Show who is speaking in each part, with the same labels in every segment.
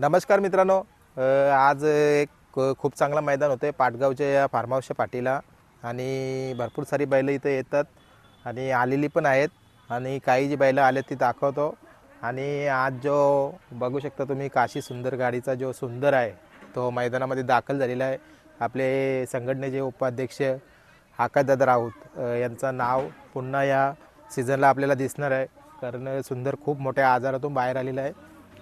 Speaker 1: नमस्कार मित्रांनो. आज एक खूप चांगलं मैदान होतं आहे पाटगावच्या या फार्म हाऊसच्या आणि भरपूर सारी बैलं इथं येतात. आणि आलेली पण आहेत. आणि काही जी बैलं आले ती दाखवतो. आणि आज जो बघू शकता तुम्ही काशी सुंदर गाडीचा जो सुंदर आहे तो मैदानामध्ये दाखल झालेला आहे. आपले संघटनेचे उपाध्यक्ष आकाशदादा राऊत यांचं नाव पुन्हा या सीझनला आपल्याला दिसणार आहे. कारण सुंदर खूप मोठ्या आजारातून बाहेर आलेला आहे.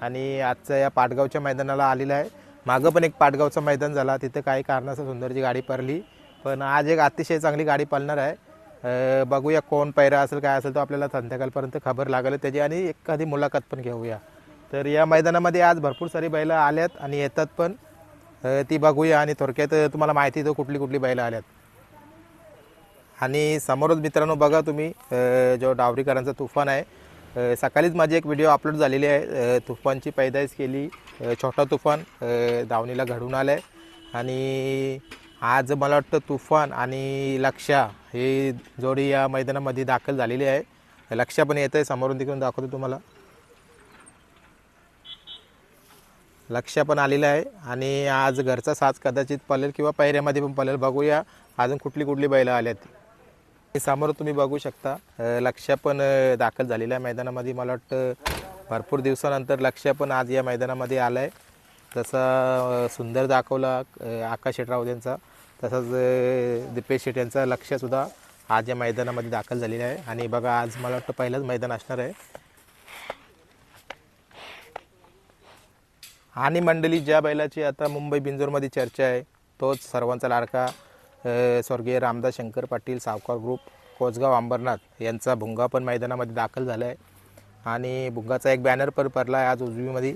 Speaker 1: आणि आजचं या पाटगावच्या मैदानाला आलेलं आहे. मागं पण एक पाटगावचं मैदान झाला. तिथं काही कारणाचं सुंदरची गाडी पडली. पण आज एक अतिशय चांगली गाडी पळणार आहे. बघूया कोण पैरा असेल काय असेल तो आपल्याला संध्याकाळपर्यंत खबर लागेल. त्याची आणि एखादी मुलाखत पण घेऊया. तर या मैदानामध्ये आज भरपूर सारी बैलं आल्यात आणि येतात पण. ती बघूया आणि थोडक्यात तुम्हाला माहिती देतो कुठली कुठली बैलं आल्यात. आणि समोरच मित्रांनो बघा तुम्ही जो डावरीकरांचा तुफान आहे सकाळीच माझी एक व्हिडिओ अपलोड झालेली आहे. तुफानची पैदाईश केली. छोटा तुफान दावणीला घडून आलं आहे आणि आज मला वाटतं तुफान आणि लक्षा ही जोडी या मैदानामध्ये दाखल झालेली आहे. लक्षा पण येतं आहे. समोरून तिकडून दाखवतो तुम्हाला. लक्ष पण आलेलं आहे. आणि आज घरचा साज कदाचित पलेल किंवा पायऱ्यामध्ये पण पलेल बघूया. अजून कुठली कुठली बैलं आल्यात. आहेत समोर तुम्ही बघू शकता लक्ष पण दाखल झालेलं आहे मैदानामध्ये. मला वाटतं भरपूर दिवसानंतर लक्ष पण आज या मैदानामध्ये आलं आहे तसं सुंदर दाखवला आकाश शेटराव यांचा तसंच दीपेश शेट यांचा लक्षसुद्धा आज या मैदानामध्ये दाखल झालेलं आहे. आणि बघा आज मला वाटतं पहिलंच मैदान असणार आहे. आणि मंडळी ज्या बैलाची आता मुंबई बिंजोरमध्ये चर्चा आहे तोच सर्वांचा लाडका स्वर्गीय रामदास शंकर पाटील सावकार ग्रुप कोसगाव अंबरनाथ यांचा भुंगा पण मैदानामध्ये दाखल झाला आहे आणि भुंगाचा एक बॅनर पण पडला आहे आज उजवीमध्ये.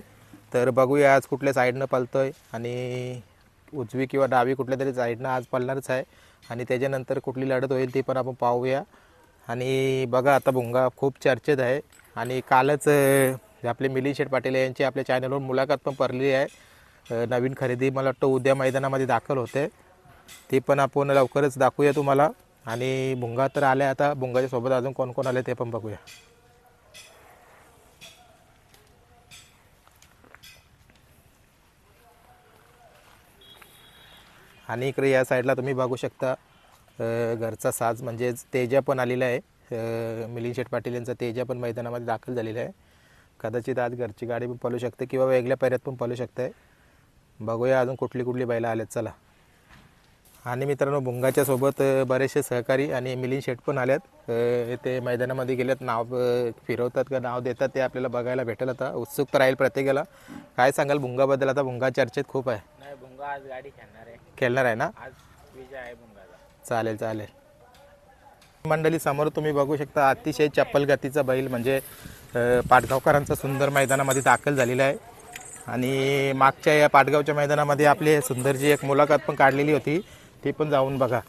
Speaker 1: तर बघूया आज कुठल्या साईडनं पलतो आहे आणि उजवी किंवा डावी कुठल्या तरी साईडनं आज पळणारच आहे. आणि त्याच्यानंतर कुठली लढत होईल ती पण आपण पाहूया. आणि बघा आता भुंगा खूप चर्चेत आहे. आणि कालच आपले मिलिंद शेठ पाटील यांची आपल्या चॅनलवर मुलाखत पण पडली आहे. नवीन खरेदी मला वाटतं उद्या मैदानामध्ये दाखल होते. ते पण आपण लवकरच दाखवूया तुम्हाला. आणि भुंगा तर आल्या आता. भुंगाच्या सोबत अजून कोण कोण आले ते पण बघूया. आणि इकडे या साईडला तुम्ही बघू शकता घरचा साज म्हणजेच तेजा पण आलेला आहे. मिलिंद शेठ पाटील यांचा तेजा पण मैदानामध्ये दाखल झालेला आहे. कदाचित आज घरची गाडी पण पळू शकते किंवा वेगळ्या पैऱ्यात पण पळू शकते. बघूया अजून कुठली कुठली बैला आल्यात चला. आणि मित्रांनो भुंगाच्या सोबत बरेचसे सहकारी आणि मिलिंद शेठ पण आल्यात. ते मैदानामध्ये गेल्यात नाव फिरवतात का नाव देतात ते आपल्याला बघायला भेटेल आता. उत्सुकता राहील प्रत्येकाला. काय सांगाल भुंगाबद्दल आता भुंगा चर्चेत खूप आहे.
Speaker 2: नाही भुंगा आज गाडी खेळणार आहे.
Speaker 1: खेळणार आहे ना?
Speaker 2: आज विजय आहे भुंगाचा
Speaker 1: चालेल चालेल. मंडळी समोर तुम्ही बघू शकता अतिशय चप्पल गतीचा बैल म्हणजे पाटगावकरांचा सुंदर मैदानामध्ये दाखल झालेला आहे. आणि मागच्या या पाटगावच्या मैदानामध्ये आपली सुंदरची एक मुलाखत पण काढलेली होती. ते पण जाऊन बघा.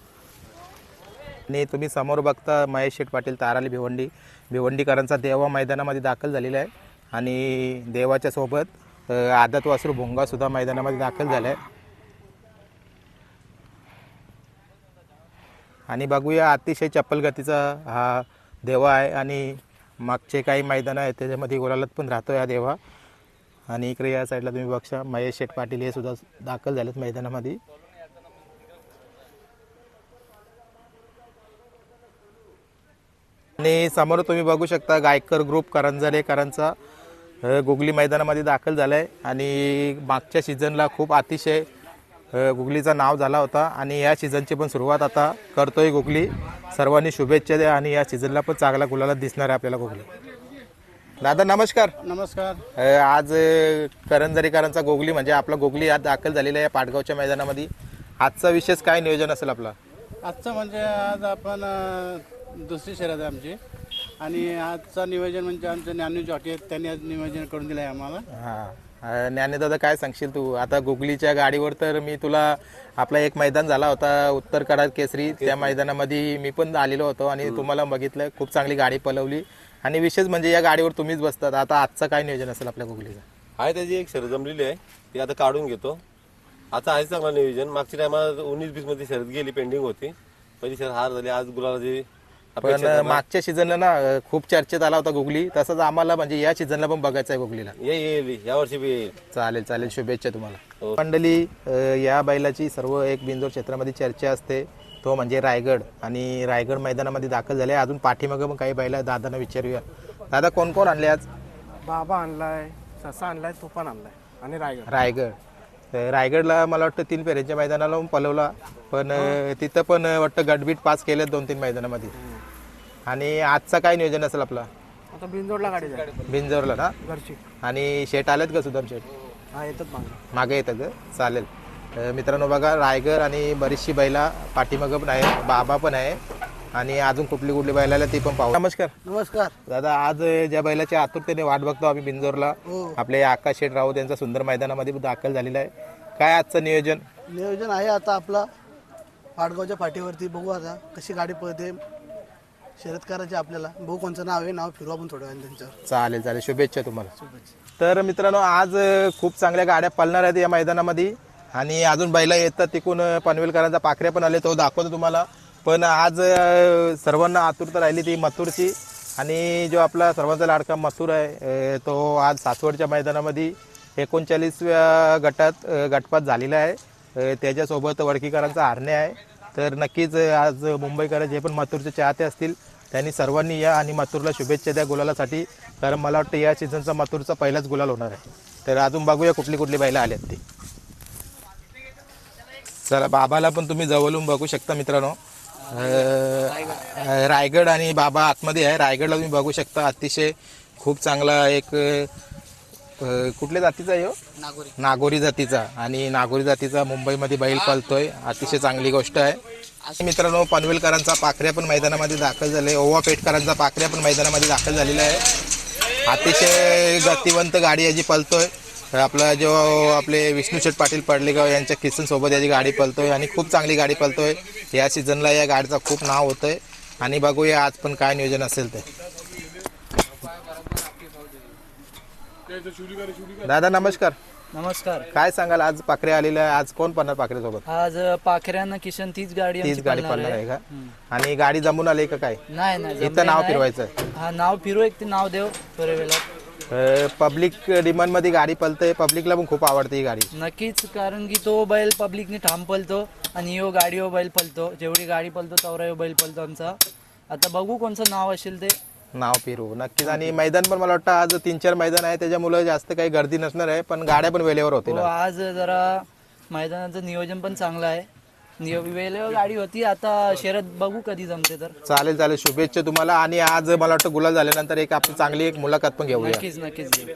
Speaker 1: आणि तुम्ही समोर बघता महेश शेठ पाटील ताराली भिवंडी भिवंडीकरांचा देवा मैदानामध्ये दाखल झालेला आहे. आणि देवाच्या सोबत आदत वासरू भोंगासुद्धा मैदानामध्ये दाखल झाला आहे. आणि बघूया अतिशय चप्पलगतीचा हा देवा आहे. आणि मागचे काही मैदानं आहेत त्याच्यामध्ये गुलालात पण राहतो हा देवा. आणि इकडे या साईडला तुम्ही बक्षा महेश शेठ पाटील हे सुद्धा दाखल झालेत मैदानामध्ये. आणि समोर तुम्ही बघू शकता गायकर ग्रुप करंजरेकरांचा गुगली मैदानामध्ये दाखल झाला आहे आणि मागच्या सीझनला खूप अतिशय गुगलीचं नाव झाला होता. आणि या सीझनची पण सुरुवात आता करतोय गुगली. सर्वांनी शुभेच्छा द्या आणि या सीझनला पण चांगला गुलाला दिसणार आहे आपल्याला गुगली. दादा नमस्कार.
Speaker 3: नमस्कार.
Speaker 1: आज करंजरेकरांचा गोगली म्हणजे आपला गोगली आज दाखल झालेला आहे पाटगावच्या मैदानामध्ये. आजचा विशेष काय नियोजन असेल आपला?
Speaker 3: आजचं म्हणजे आज आपण दुसरी शर्यत आहे आमची. आणि आजचं नियोजन म्हणजे आमचे ज्ञानू जॉकी आहेत त्यांनी आज नियोजन करून दिलं आहे आम्हाला.
Speaker 1: हां. ज्ञाने दादा काय सांगशील तू? आता गुगलीच्या गाडीवर तर मी तुला आपला एक मैदान झाला होता उत्तर कराड केसरी. त्या मैदानामध्ये मी पण आलेलो होतो आणि तुम्हाला बघितलं खूप चांगली गाडी पलवली. आणि विशेष म्हणजे या गाडीवर तुम्हीच बसतात. आता आजचं काय नियोजन असेल आपल्या गुगलीचं?
Speaker 4: आहे त्याची एक शर्यत जमलेली आहे. ती आता काढून घेतो. आता आहे चांगला नियोजन. मागच्या टायमाला उन्नीस बीसमध्ये शर्यत गेली पेंडिंग होती. पहिली शर्यत हार झाली. आज गुलाबाची
Speaker 1: पण. मागच्या सीझनला ना खूप चर्चेत आला होता गुगली. तसंच आम्हाला म्हणजे या सीझनला पण बघायचं आहे गुगलीला.
Speaker 4: येईल यावर्षी बी
Speaker 1: चालेल चालेल. शुभेच्छा तुम्हाला.
Speaker 4: हो.
Speaker 1: मंडळी अं, या बैलाची सर्व एक बिंदोर क्षेत्रामध्ये चर्चा असते. तो म्हणजे रायगड आणि रायगड मैदानामध्ये दाखल झाले. अजून पाठीमागं पण काही बैला दादांना विचारूया. दादा कोण कोण आणले आज?
Speaker 5: बाबा आणलाय ससा आणलाय तुफान आणलाय. आणि रायगड.
Speaker 1: रायगड. रायगडला मला वाटतं तीन फेऱ्यांच्या मैदानाला पण पलवला. पण तिथं पण वाटतं गटबीट पास केले दोन तीन मैदानामध्ये आणि आजचा काय नियोजन असेल आपला?
Speaker 5: आता बिंदोडला गाडी जाईल.
Speaker 1: बिंजोरला ना?
Speaker 5: घरची.
Speaker 1: आणि शेट आलेत का सुदाम शेट?
Speaker 5: हा येतात मागं.
Speaker 1: मागे येतं ग चालेल. अं, मित्रांनो बघा रायगर आणि बरीचशी बैला पाठीमागं पण आहे बाबा पण आहे आणि अजून कुठली कुठली बैलाला ती पण पाहू. नमस्कार.
Speaker 3: नमस्कार.
Speaker 1: दादा आज ज्या बैलाच्या आतुरतेने वाट बघतो आम्ही बिंजोरला आपले आकाश शेठ राऊत यांचा सुंदर मैदानामध्ये दाखल झालेला आहे. काय आजचं नियोजन?
Speaker 6: नियोजन आहे आता आपला पाडगावच्या पाठीवरती बघू आता कशी गाडी पळते. शर्यत करायची आपल्याला. बघू कोणचं नाव आहे? नाव फिरू आपण थोड्या वेळाने त्यांच्यावर.
Speaker 1: चालेल चालेल. शुभेच्छा तुम्हाला. तर मित्रांनो आज अं, खूप चांगल्या गाड्या पळणार आहेत या मैदानामध्ये. आणि अजून बैला येतात तिकून अं, पनवेलकरांचा पाखऱ्या पण आले तो दाखवतो तुम्हाला. पण आज अं, सर्वांना आतुरता राहिली ती मथुरची. आणि जो आपला सर्वांचा लाडका मथुर आहे अं, तो आज सासवडच्या मैदानामध्ये एकोणचाळीसव्या गटात अं, गटपात झालेला आहे. अं, त्याच्यासोबत वडकीकरांचा हरणे आहे. तर नक्कीच आज मुंबईकर जे पण मथुरचे चाहते असतील त्यांनी सर्वांनी या आणि मथुरला शुभेच्छा द्या गुलालासाठी. कारण मला वाटतं या सीझनचा मथुरचा पहिलाच गुलाल होणार आहे. तर अजून बघूया कुठली कुठली बैलं आल्यात ती. चला बाबाला पण तुम्ही जवळून बघू शकता मित्रांनो. रायगड आणि बाबा आतमध्ये आहे. रायगडला तुम्ही बघू शकता. अतिशय खूप चांगला एक अं, कुठल्या जातीचा आहे हो? नागोरी. जातीचा. आणि नागोरी जातीचा मुंबईमध्ये बैल पळतोय अतिशय चांगली गोष्ट आहे. मित्रांनो पनवेलकरांचा पाखऱ्या पण मैदानामध्ये दाखल झाले. ओवा पेठकरांचा पाखऱ्या पण मैदानामध्ये दाखल झालेला आहे. अतिशय गतिवंत गाडी याची पळतोय आपला जो आपले विष्णू शेठ पाटील पडलेगाव यांच्या किसन सोबत याची गाडी पळतोय आणि खूप चांगली गाडी पळतोय या सीझनला या गाडीचं खूप नाव होतंय. आणि बघूया आज पण काय नियोजन असेल ते. दादा नमस्कार.
Speaker 7: नमस्कार.
Speaker 1: काय सांगाल? आज पाखरे आलेले आहे. आज कोण पडणार पाखरे सोबत?
Speaker 7: आज पाखऱ्यानं किशन तीच गाडी
Speaker 1: तीच
Speaker 7: आमची
Speaker 1: गाडी
Speaker 7: पळणार
Speaker 1: पडणार आहे. का? आणि गाडी जमून आली का काय?
Speaker 7: नाही नाही जमले
Speaker 1: इथं नाव
Speaker 7: नाही.
Speaker 1: फिरवायचं आहे
Speaker 7: हा नाव फिरू एक ते नाव देव वेळेला
Speaker 1: पब्लिक डिमांडमध्ये गाडी पलते पब्लिकला पण खूप आवडते ही गाडी.
Speaker 7: नक्कीच कारण की तो बैल पब्लिकने ठाम पलतो आणि यो गाडी हो बैल पलतो जेवढी गाडी पलतो तेवढा यो बैल पलतो आमचा. आता बघू कोणचं नाव असेल ते.
Speaker 1: नाव फिरू नक्कीच. आणि मैदान पण मला वाटतं आज तीन चार मैदान आहे त्याच्यामुळे जास्त काही गर्दी नसणार आहे. पण गाड्या पण वेळेवर होतील.
Speaker 7: हो आज जरा मैदानाचं नियोजन पण चांगलं आहे. नियो वेळेवर गाडी होती. आता शर्यत बघू कधी जमते तर.
Speaker 1: चालेल चालेल. शुभेच्छा तुम्हाला. आणि आज मला वाटतं गुलाल झाल्यानंतर एक आपली चांगली एक मुलाखत पण घेऊया.
Speaker 7: नक्कीच नक्कीच.